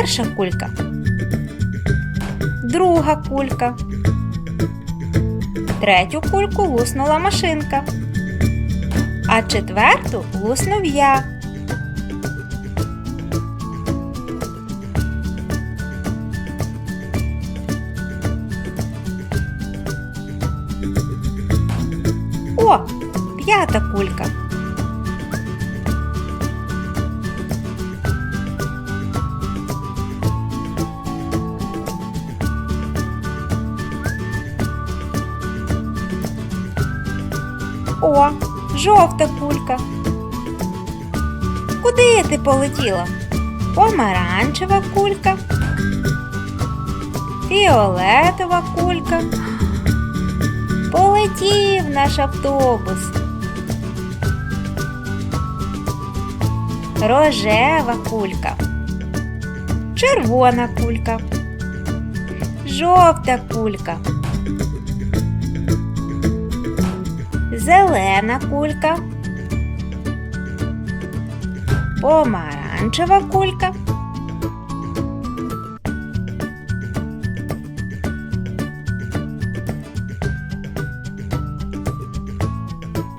Перша кулька. Друга кулька. Третю кульку луснула машинка. А четверту луснув я. О, п'ята кулька. О, жовта кулька. Куди ти полетіла? Помаранчева кулька. Фіолетова кулька. Полетів наш автобус. Рожева кулька. Червона кулька. Жовта кулька. Зелена кулька. Помаранчева кулька.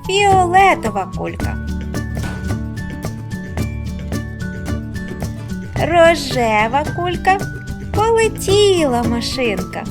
Фіолетова кулька. Рожева кулька. Полетіла машинка.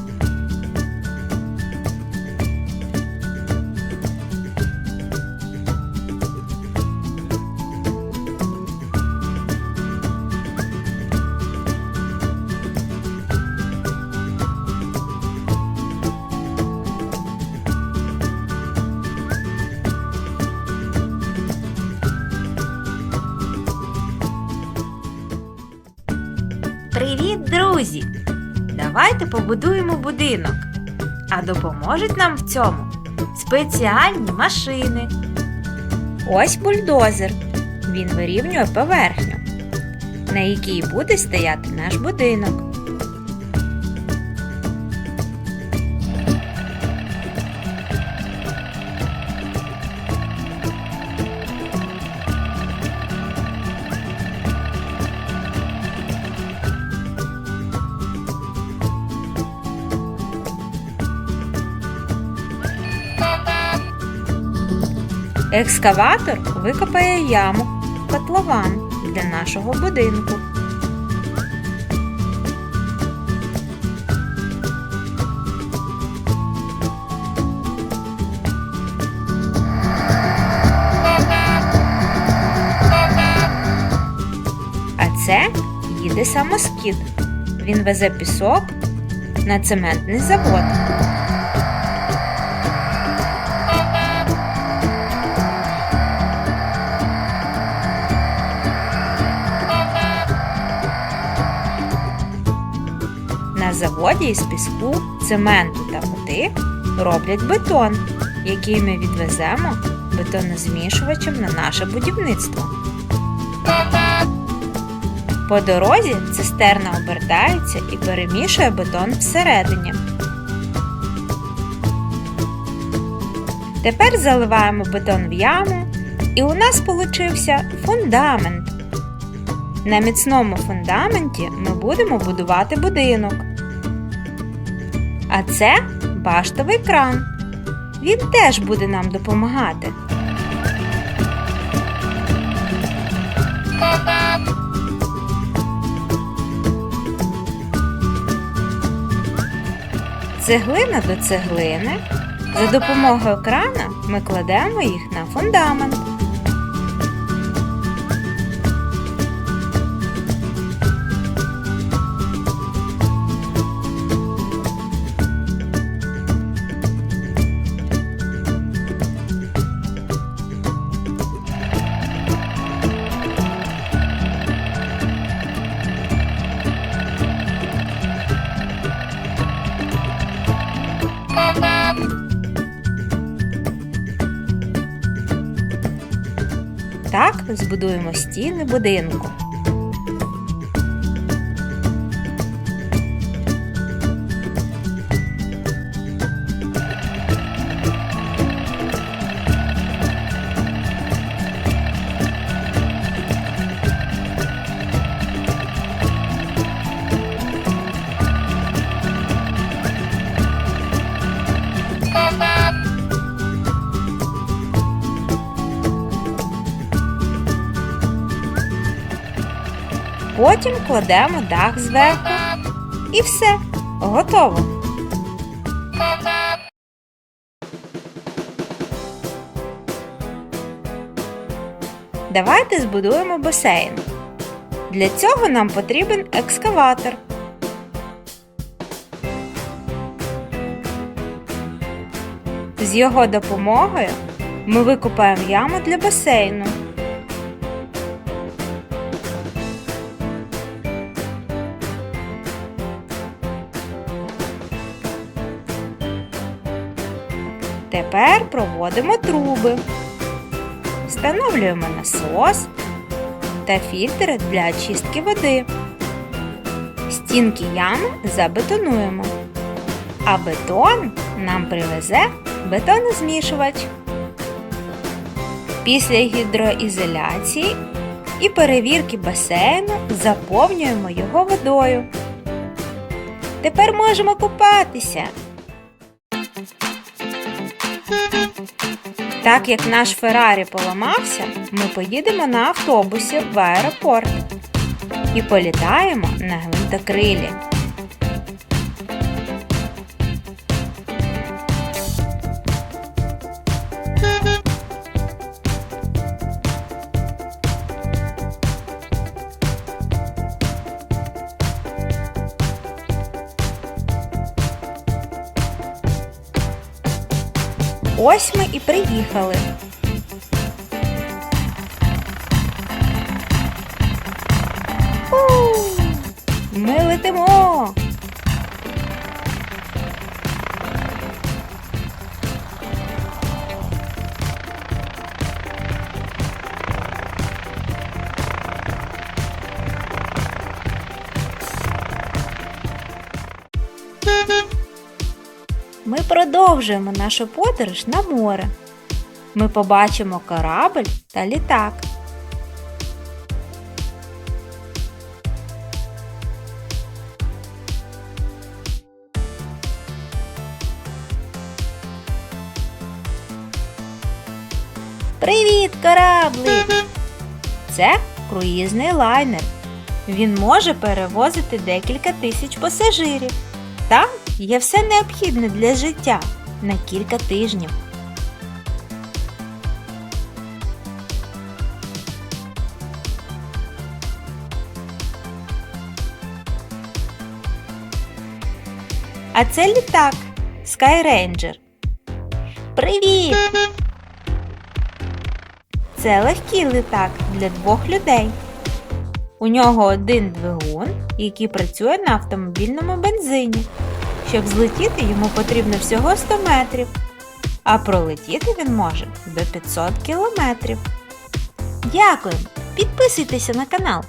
Друзі! Давайте побудуємо будинок. А допоможуть нам в цьому спеціальні машини. Ось бульдозер. Він вирівнює поверхню, на якій буде стояти наш будинок. Екскаватор викопає яму котлован для нашого будинку. А це їде самоскід. Він везе пісок на цементний завод. Заводі із піску, цементу та води роблять бетон, який ми відвеземо бетонозмішувачем на наше будівництво. По дорозі цистерна обертається і перемішує бетон всередині. Тепер заливаємо бетон в яму, і у нас получився фундамент. На міцному фундаменті ми будемо будувати будинок. А це баштовий кран. Він теж буде нам допомагати. Цеглина до цеглини. За допомогою крана ми кладемо їх на фундамент. Збудуємо стіни будинку. Потім кладемо дах зверху. І все, готово. Давайте збудуємо басейн. Для цього нам потрібен екскаватор. З його допомогою ми викопаємо яму для басейну. Тепер проводимо труби. Встановлюємо насос та фільтр для очистки води. Стінки ями забетонуємо. А бетон нам привезе бетонозмішувач. Після гідроізоляції і перевірки басейну заповнюємо його водою. Тепер можемо купатися. Так як наш Феррарі поламався, ми поїдемо на автобусі в аеропорт і політаємо на гвинтокрилі. І приїхали. Ми летимо. Продовжуємо нашу подорож на море. Ми побачимо корабль та літак. Привіт, кораблик! Це круїзний лайнер. Він може перевозити декілька тисяч пасажирів. Там є все необхідне для життя на кілька тижнів. А це літак Skyranger. Привіт! Це легкий літак для двох людей. У нього один двигун, який працює на автомобільному бензині. Щоб злетіти, йому потрібно всього 100 метрів, а пролетіти він може до 500 кілометрів. Дякую! Підписуйтеся на канал.